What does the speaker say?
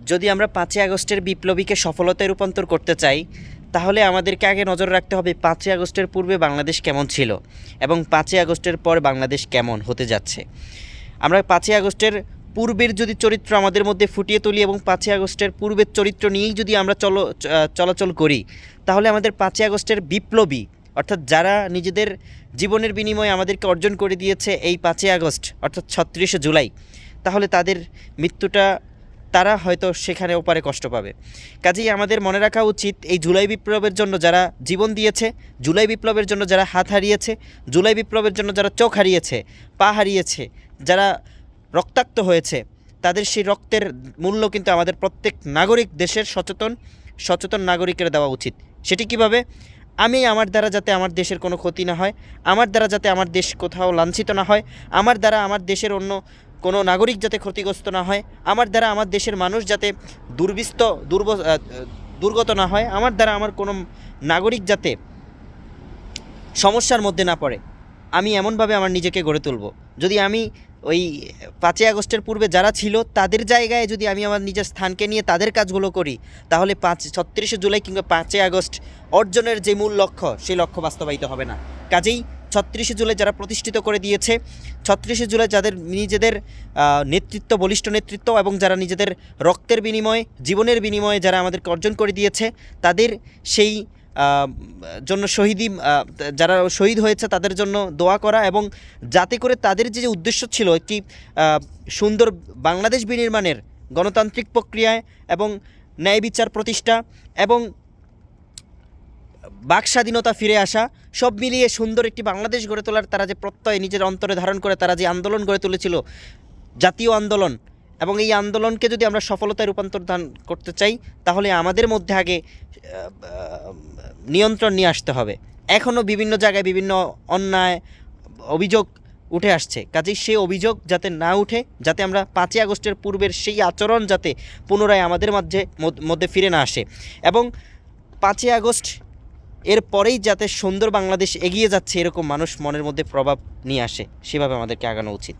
যদি আমরা পাঁচই আগস্টের বিপ্লবীকে সফলতায় রূপান্তর করতে চাই, তাহলে আমাদেরকে আগে নজর রাখতে হবে পাঁচই আগস্টের পূর্বে বাংলাদেশ কেমন ছিল এবং পাঁচই আগস্টের পর বাংলাদেশ কেমন হতে যাচ্ছে। আমরা পাঁচই আগস্টের পূর্বের যদি চরিত্র আমাদের মধ্যে ফুটিয়ে তুলি এবং পাঁচই আগস্টের পূর্বের চরিত্র নিয়েই যদি আমরা চলো চলাচল করি, তাহলে আমাদের পাঁচই আগস্টের বিপ্লবী, অর্থাৎ যারা নিজেদের জীবনের বিনিময়ে আমাদেরকে অর্জন করে দিয়েছে এই পাঁচই আগস্ট, অর্থাৎ ছত্রিশে জুলাই, তাহলে তাদের মৃত্যুটা তারা হয়তো সেখানে ওপারে কষ্ট পাবে। কাজেই আমাদের মনে রাখা উচিত, এই জুলাই বিপ্লবের জন্য যারা জীবন দিয়েছে, জুলাই বিপ্লবের জন্য যারা হাত হারিয়েছে, জুলাই বিপ্লবের জন্য যারা চোখ হারিয়েছে, পা হারিয়েছে, যারা রক্তাক্ত হয়েছে, তাদের সেই রক্তের মূল্য কিন্তু আমাদের প্রত্যেক নাগরিক দেশের সচেতন সচেতন নাগরিকের দেওয়া উচিত। সেটি কীভাবে? আমি আমার দ্বারা যাতে আমার দেশের কোনো ক্ষতি না হয়, আমার দ্বারা যাতে আমার দেশ কোথাও লাঞ্ছিত না হয়, আমার দ্বারা আমার দেশের অন্য কোনো নাগরিক যাতে ক্ষতিগ্রস্ত না হয়, আমার দ্বারা আমার দেশের মানুষ যাতে দুর্বিস্ত, দুর্ব দুর্গত না হয়, আমার দ্বারা আমার কোনো নাগরিক যাতে সমস্যার মধ্যে না পড়ে, আমি এমনভাবে আমার নিজেকে গড়ে তুলব। যদি আমি ওই পাঁচই আগস্টের পূর্বে যারা ছিল, তাদের জায়গায় যদি আমি আমার নিজের স্থানকে নিয়ে তাদের কাজগুলো করি, তাহলে পাঁচ, ছত্রিশে জুলাই কিংবা পাঁচই আগস্ট অর্জনের যে মূল লক্ষ্য, সেই লক্ষ্য বাস্তবায়িত হবে না। কাজেই ছত্রিশে জুলাই যারা প্রতিষ্ঠিত করে দিয়েছে, ছত্রিশে জুলাই যাদের নিজেদের নেতৃত্ব, বলিষ্ঠ নেতৃত্ব এবং যারা নিজেদের রক্তের বিনিময়ে, জীবনের বিনিময়ে যারা আমাদেরকে অর্জন করে দিয়েছে, তাদের সেই জন্য শহীদি যারা শহীদ হয়েছে তাদের জন্য দোয়া করা এবং যাতে করে তাদের যে উদ্দেশ্য ছিল একটি সুন্দর বাংলাদেশ বিনির্মাণের গণতান্ত্রিক প্রক্রিয়ায় এবং ন্যায় বিচার প্রতিষ্ঠা এবং বাক স্বাধীনতা ফিরে আসা, সব মিলিয়ে সুন্দর একটি বাংলাদেশ গড়ে তোলার তারা যে প্রত্যয় নিজের অন্তরে ধারণ করে, তারা যে আন্দোলন গড়ে তুলেছিল, জাতীয় আন্দোলন, এবং এই আন্দোলনকে যদি আমরা সফলতায় রূপান্তর দান করতে চাই, তাহলে আমাদের মধ্যে আগে নিয়ন্ত্রণ নিয়ে আসতে হবে। এখনও বিভিন্ন জায়গায় বিভিন্ন অন্যায় অভিযোগ উঠে আসছে। কাজেই সেই অভিযোগ যাতে না উঠে, যাতে আমরা পাঁচই আগস্টের পূর্বের সেই আচরণ যাতে পুনরায় আমাদের মাঝে মধ্য- মধ্যে ফিরে না আসে। এবং পাঁচই আগস্ট এর পরেই যাতে সুন্দর বাংলাদেশ এগিয়ে যাচ্ছে, এরকম মানুষ মনের মধ্যে প্রভাব নিয়ে আসে, সেভাবে আমাদেরকে আগানো উচিত।